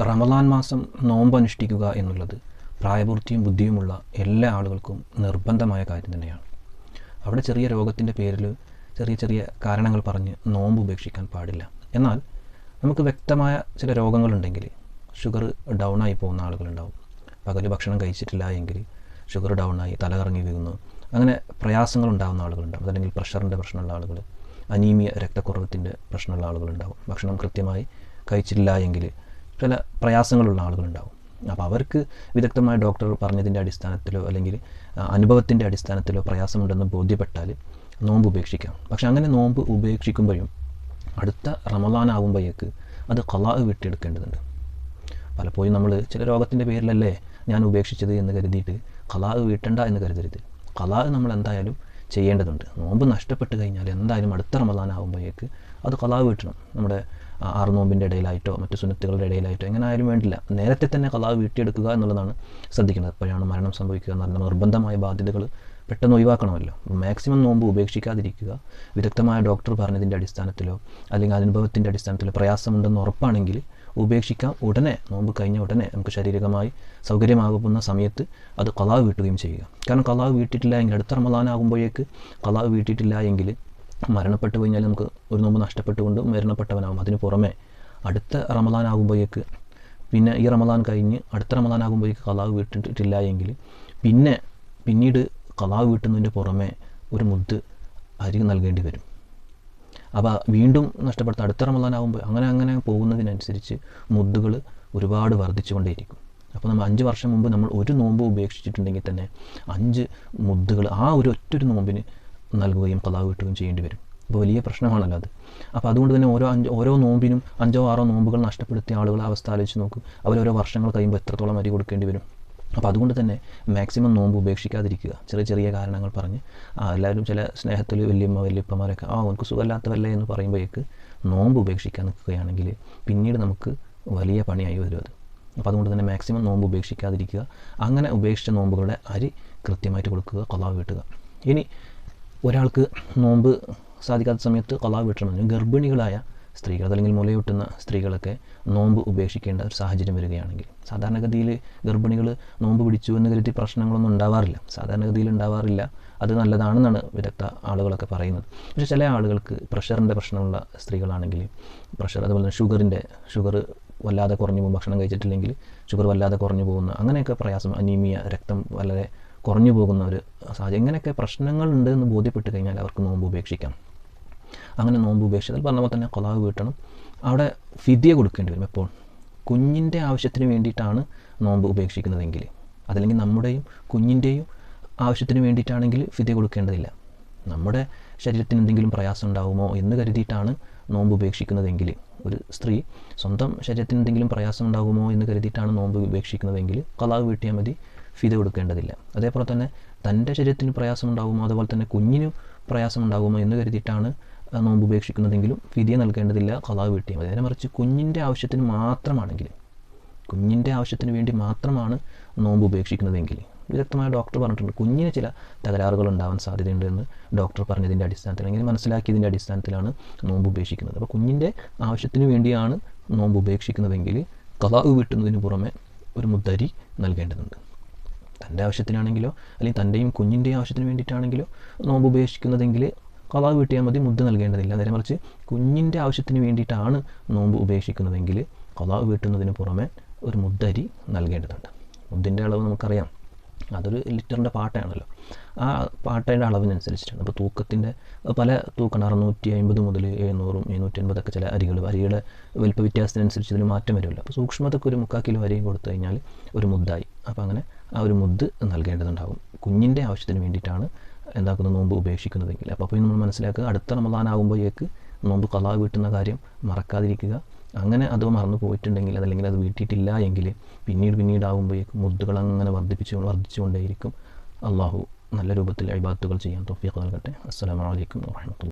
റമദാൻ മാസം നോമ്പ് അനുഷ്ഠിക്കുക എന്നുള്ളത് പ്രായപൂർത്തിയും ബുദ്ധിയുമുള്ള എല്ലാ ആളുകൾക്കും നിർബന്ധമായ കാര്യം തന്നെയാണ്. അവിടെ ചെറിയ രോഗത്തിന്റെ പേരിൽ ചെറിയ ചെറിയ കാരണങ്ങൾ പറഞ്ഞ് നോമ്പ് ഉപേക്ഷിക്കാൻ പാടില്ല. എന്നാൽ നമുക്ക് വ്യക്തമായ ചില രോഗങ്ങളുണ്ടെങ്കിൽ ഷുഗർ ഡൗൺ ആയി പോകുന്ന ആളുകളുണ്ടാവും. പകൽ ഭക്ഷണം കഴിച്ചിട്ടില്ല എങ്കിൽ ഷുഗർ ഡൗൺ ആയി തലകറങ്ങി വീഴുന്നു. അങ്ങനെ പ്രയാസങ്ങൾ ഉണ്ടാകുന്ന ആളുകളുണ്ടാവും. അതല്ലെങ്കിൽ പ്രഷറിന്റെ പ്രശ്നമുള്ള ആളുകൾ അനീമിയ രക്തക്കുറവത്തിന്റെ പ്രശ്നമുള്ള ആളുകളുണ്ടാവും. ഭക്ഷണം കൃത്യമായി കഴിച്ചിട്ടില്ല എങ്കിൽ ചില പ്രയാസങ്ങളുള്ള ആളുകളുണ്ടാവും. അപ്പോൾ അവർക്ക് വിദഗ്ധമായ ഡോക്ടർ പറഞ്ഞതിന്റെ അടിസ്ഥാനത്തിലോ അല്ലെങ്കിൽ അനുഭവത്തിന്റെ അടിസ്ഥാനത്തിലോ പ്രയാസമുണ്ടെന്ന് ബോധ്യപ്പെട്ടാൽ നോമ്പ് ഉപേക്ഷിക്കാം. പക്ഷെ അങ്ങനെ നോമ്പ് ഉപേക്ഷിക്കുമ്പോഴും അടുത്ത റമദാൻ ആകുമ്പോഴേക്ക് അത് കലാ വിട്ടെടുക്കേണ്ടതുണ്ട്. പലപ്പോഴും നമ്മൾ ചില രോഗത്തിന്റെ പേരിലല്ലേ ഞാൻ ഉപേക്ഷിച്ചത് എന്ന് കരുതിയിട്ട് കലാ വീട്ടണ്ട എന്ന് കരുതരുത്. കലാ നമ്മൾ എന്തായാലും ചെയ്യേണ്ടതുണ്ട്. നോമ്പ് നഷ്ടപ്പെട്ട് കഴിഞ്ഞാൽ എന്തായാലും അടുത്ത റമദാൻ ആകുമ്പോഴേക്ക് അത് കലാ വീട്ടണം. നമ്മുടെ ആറ് നോമ്പിന്റെ ഇടയിലായിട്ടോ മറ്റു സുന്നത്തുകളുടെ ഇടയിലായിട്ടോ എങ്ങനെ ആയാലും വേണ്ടില്ല. നേരത്തെ തന്നെ കലാവ് വീട്ടിയെടുക്കുക എന്നുള്ളതാണ് ശ്രദ്ധിക്കുന്നത് എപ്പോഴാണ് മരണം സംഭവിക്കുക എന്ന് പറഞ്ഞാൽ നിർബന്ധമായ ബാധ്യതകൾ പെട്ടെന്ന് ഒഴിവാക്കണമല്ലോ. മാക്സിമം നോമ്പ് ഉപേക്ഷിക്കാതിരിക്കുക. വിദഗ്ധമായ ഡോക്ടർ പറഞ്ഞതിന്റെ അടിസ്ഥാനത്തിലോ അല്ലെങ്കിൽ അനുഭവത്തിന്റെ അടിസ്ഥാനത്തിലോ പ്രയാസമുണ്ടെന്ന് ഉറപ്പാണെങ്കിൽ ഉപേക്ഷിക്കാം. ഉടനെ നോമ്പ് കഴിഞ്ഞ ഉടനെ നമുക്ക് ശാരീരികമായി സൗകര്യമാകുന്ന സമയത്ത് അത് കലാവ് വീട്ടുകയും ചെയ്യുക. കാരണം കലാവ് വീട്ടിട്ടില്ല എങ്കിൽ അടുത്ത റമദാനാകുമ്പോഴേക്ക് കലാവ് വീട്ടിട്ടില്ല എങ്കിൽ മരണപ്പെട്ടു കഴിഞ്ഞാൽ നമുക്ക് ഒരു നോമ്പ് നഷ്ടപ്പെട്ടുകൊണ്ട് മരണപ്പെട്ടവനാകും അതിന് പുറമെ അടുത്ത റമദാൻ റമദാനാകുമ്പോഴേക്ക് പിന്നെ ഈ റമദാൻ കഴിഞ്ഞ് അടുത്ത റമദാനാകുമ്പോഴേക്ക് കലാവ് വീട്ടിട്ടില്ല എങ്കിൽ പിന്നെ പിന്നീട് കലാവ് വീട്ടുന്നതിന്റെ പുറമെ ഒരു മുദ്ദ് അരി നൽകേണ്ടി വരും. അപ്പോൾ വീണ്ടും നഷ്ടപ്പെടുത്ത അടുത്ത റമദാൻ ആകുമ്പോൾ അങ്ങനെ അങ്ങനെ പോകുന്നതിനനുസരിച്ച് മുദ്ദുകൾ ഒരുപാട് വർദ്ധിച്ചുകൊണ്ടേയിരിക്കും. അപ്പോൾ നമ്മൾ അഞ്ച് വർഷം മുമ്പ് നമ്മൾ ഒരു നോമ്പ് ഉപേക്ഷിച്ചിട്ടുണ്ടെങ്കിൽ തന്നെ അഞ്ച് മുദ്ദുകൾ ആ ഒരു ഒറ്റൊരു നോമ്പിന് നൽകുകയും തലാവ് കിട്ടുകയും ചെയ്യേണ്ടി വരും. അപ്പോൾ വലിയ പ്രശ്നമാണല്ലോ അത്. അപ്പോൾ അതുകൊണ്ട് തന്നെ ഓരോ അഞ്ച് ഓരോ നോമ്പിനും അഞ്ചോ ആറോ നോമ്പുകൾ നഷ്ടപ്പെടുത്തിയ ആളുകളെ അവസ്ഥ ആലോചിച്ച് നോക്കും. അവരോരോ വർഷങ്ങൾ കഴിയുമ്പോൾ എത്രത്തോളം അരി കൊടുക്കേണ്ടി വരും. അപ്പോൾ അതുകൊണ്ട് തന്നെ മാക്സിമം നോമ്പ് ഉപേക്ഷിക്കാതിരിക്കുക. ചെറിയ ചെറിയ കാരണങ്ങൾ പറഞ്ഞ് എല്ലാവരും ചില സ്നേഹത്തിൽ വലിയമ്മ വല്യപ്പന്മാരൊക്കെ ആ എനിക്ക് സുഖമില്ലാത്തവല്ലേ എന്ന് പറയുമ്പോഴേക്ക് നോമ്പ് ഉപേക്ഷിക്കാൻ നിൽക്കുകയാണെങ്കിൽ പിന്നീട് നമുക്ക് വലിയ പണിയായി വരും അത്. അപ്പോൾ അതുകൊണ്ട് തന്നെ മാക്സിമം നോമ്പ് ഉപേക്ഷിക്കാതിരിക്കുക. അങ്ങനെ ഉപേക്ഷിച്ച നോമ്പുകളുടെ അരി കൃത്യമായിട്ട് കൊടുക്കുക കൊള്ളാവ് കിട്ടുക ഇനി ഒരാൾക്ക് നോമ്പ് സാധിക്കാത്ത സമയത്ത് കലാവ് വീട്ടണമെന്ന് ഗർഭിണികളായ സ്ത്രീകൾ അതല്ലെങ്കിൽ മുലയൂട്ടുന്ന സ്ത്രീകളൊക്കെ നോമ്പ് ഉപേക്ഷിക്കേണ്ട ഒരു സാഹചര്യം വരികയാണെങ്കിൽ സാധാരണഗതിയിൽ ഗർഭിണികൾ നോമ്പ് പിടിച്ചു എന്ന് കരുതി പ്രശ്നങ്ങളൊന്നും ഉണ്ടാവാറില്ല. സാധാരണഗതിയിൽ ഉണ്ടാവാറില്ല. അത് നല്ലതാണെന്നാണ് വിദഗ്ധ ആളുകളൊക്കെ പറയുന്നത്. പക്ഷേ ചില ആളുകൾക്ക് പ്രഷറിന്റെ പ്രശ്നമുള്ള സ്ത്രീകളാണെങ്കിൽ പ്രഷർ അതുപോലെ തന്നെ ഷുഗറിന്റെ ഷുഗർ വല്ലാതെ കുറഞ്ഞു പോകും ഭക്ഷണം കഴിച്ചിട്ടില്ലെങ്കിൽ ഷുഗർ വല്ലാതെ കുറഞ്ഞു പോകുന്ന അങ്ങനെയൊക്കെ പ്രയാസം അനീമിയ രക്തം വളരെ കുറഞ്ഞു പോകുന്ന ഒരു സാഹചര്യം. ഇങ്ങനെയൊക്കെ പ്രശ്നങ്ങളുണ്ട് എന്ന് ബോധ്യപ്പെട്ട് കഴിഞ്ഞാൽ അവർക്ക് നോമ്പ് ഉപേക്ഷിക്കാം. അങ്ങനെ നോമ്പ് ഉപേക്ഷിച്ചാൽ പറഞ്ഞ പോലെ തന്നെ കൊലാവ് വീട്ടണം. അവിടെ ഫിദിയ കൊടുക്കേണ്ടി വരും. എപ്പോൾ? കുഞ്ഞിന്റെ ആവശ്യത്തിന് വേണ്ടിയിട്ടാണ് നോമ്പ് ഉപേക്ഷിക്കുന്നതെങ്കിൽ. അതല്ലെങ്കിൽ നമ്മുടെയും കുഞ്ഞിന്റെയും ആവശ്യത്തിന് വേണ്ടിയിട്ടാണെങ്കിൽ ഫിദിയ കൊടുക്കേണ്ടതില്ല. നമ്മുടെ ശരീരത്തിന് എന്തെങ്കിലും പ്രയാസം ഉണ്ടാവുമോ എന്ന് കരുതിയിട്ടാണ് നോമ്പ് ഉപേക്ഷിക്കുന്നതെങ്കിൽ. ഒരു സ്ത്രീ സ്വന്തം ശരീരത്തിന് എന്തെങ്കിലും പ്രയാസം ഉണ്ടാകുമോ എന്ന് കരുതിയിട്ടാണ് നോമ്പ് ഉപേക്ഷിക്കുന്നതെങ്കിൽ കലാവ് വീട്ടിയാൽ മതി. ഫിദ കൊടുക്കേണ്ടതില്ല. അതേപോലെ തന്നെ തന്റെ ശരീരത്തിന് പ്രയാസം ഉണ്ടാകുമോ അതുപോലെ തന്നെ കുഞ്ഞിന് പ്രയാസം ഉണ്ടാകുമോ എന്ന് കരുതിയിട്ടാണ് നോമ്പ് ഉപേക്ഷിക്കുന്നതെങ്കിലും ഫിതിയെ നൽകേണ്ടതില്ല കലാവ് വീട്ടിയാൽ മതി. നേരെ മറിച്ച് കുഞ്ഞിന്റെ ആവശ്യത്തിന് മാത്രമാണെങ്കിൽ കുഞ്ഞിന്റെ ആവശ്യത്തിന് വേണ്ടി മാത്രമാണ് നോമ്പ് ഉപേക്ഷിക്കുന്നതെങ്കിൽ വിദഗ്ധമായ ഡോക്ടർ പറഞ്ഞിട്ടുണ്ട്. കുഞ്ഞിന് ചില തകരാറുകൾ ഉണ്ടാവാൻ സാധ്യതയുണ്ട് എന്ന് ഡോക്ടർ പറഞ്ഞതിന്റെ അടിസ്ഥാനത്തിൽ അല്ലെങ്കിൽ മനസ്സിലാക്കിയതിന്റെ അടിസ്ഥാനത്തിലാണ് നോമ്പ് ഉപേക്ഷിക്കുന്നത്. അപ്പോൾ കുഞ്ഞിന്റെ ആവശ്യത്തിന് വേണ്ടിയാണ് നോമ്പ് ഉപേക്ഷിക്കുന്നതെങ്കിൽ കലാവ് വീട്ടുന്നതിന് പുറമെ ഒരു മുദ്ദരി നൽകേണ്ടതുണ്ട്. തന്റെ ആവശ്യത്തിനാണെങ്കിലോ അല്ലെങ്കിൽ തന്റെയും കുഞ്ഞിന്റെയും ആവശ്യത്തിന് വേണ്ടിയിട്ടാണെങ്കിലോ നോമ്പ് ഉപേക്ഷിക്കുന്നതെങ്കിൽ കലാവ് വീട്ടിയാൽ മതി മുദ്ദ നൽകേണ്ടതില്ല. നേരെ മറിച്ച് കുഞ്ഞിന്റെ ആവശ്യത്തിന് വേണ്ടിയിട്ടാണ് നോമ്പ് ഉപേക്ഷിക്കുന്നതെങ്കിൽ കലാവ് വീട്ടുന്നതിന് പുറമെ ഒരു മുദ്ദരി നൽകേണ്ടതുണ്ട്. മുദ്ദിന്റെ അളവ് നമുക്കറിയാം. അതൊരു ലിറ്ററിന്റെ പാട്ടയാണല്ലോ. ആ പാട്ടയുടെ അളവിനനുസരിച്ചിട്ടാണ്. അപ്പോൾ തൂക്കത്തിന്റെ പല തൂക്കണം അറുന്നൂറ്റി അമ്പത് മുതൽ എഴുന്നൂറും എഴുന്നൂറ്റി അൻപതൊക്കെ ചില അരികൾ അരിയുടെ വലിപ്പ വ്യത്യാസത്തിനനുസരിച്ച് ഇതിന് മാറ്റം വരുമല്ലോ. അപ്പോൾ സൂക്ഷ്മതക്ക് ഒരു മുക്കാൽ കിലോ അരിയും കൊടുത്തു കഴിഞ്ഞാൽ ഒരു മുദ്ദായി. അപ്പോൾ അങ്ങനെ ആ ഒരു മുദ്ദ് നൽകേണ്ടതുണ്ടാകും. കുഞ്ഞിന്റെ ആവശ്യത്തിന് വേണ്ടിയിട്ടാണ് എന്താക്കുന്ന നോമ്പ് ഉപേക്ഷിക്കുന്നതെങ്കിൽ. അപ്പോൾ അപ്പോൾ നമ്മൾ മനസ്സിലാക്കുക അടുത്ത റമദാനാകുമ്പോഴേക്ക് നോമ്പ് കലാ വീട്ടുന്ന കാര്യം മറക്കാതിരിക്കുക. അങ്ങനെ അത് മറന്നു പോയിട്ടുണ്ടെങ്കിൽ അതല്ലെങ്കിൽ അത് വീട്ടിയിട്ടില്ല എങ്കിൽ പിന്നീട് പിന്നീട് ആകുമ്പോഴേക്കും മുദ്ദുകൾ അങ്ങനെ വർദ്ധിപ്പിച്ചു വർദ്ധിച്ചുകൊണ്ടേയിരിക്കും. അള്ളാഹു നല്ല രൂപത്തിൽ അഴിബാത്തുകൾ ചെയ്യാൻ തൊഫീഖ് നൽകട്ടെ. അസ്സാം വലൈക്കും വാഹമത്തുള്ള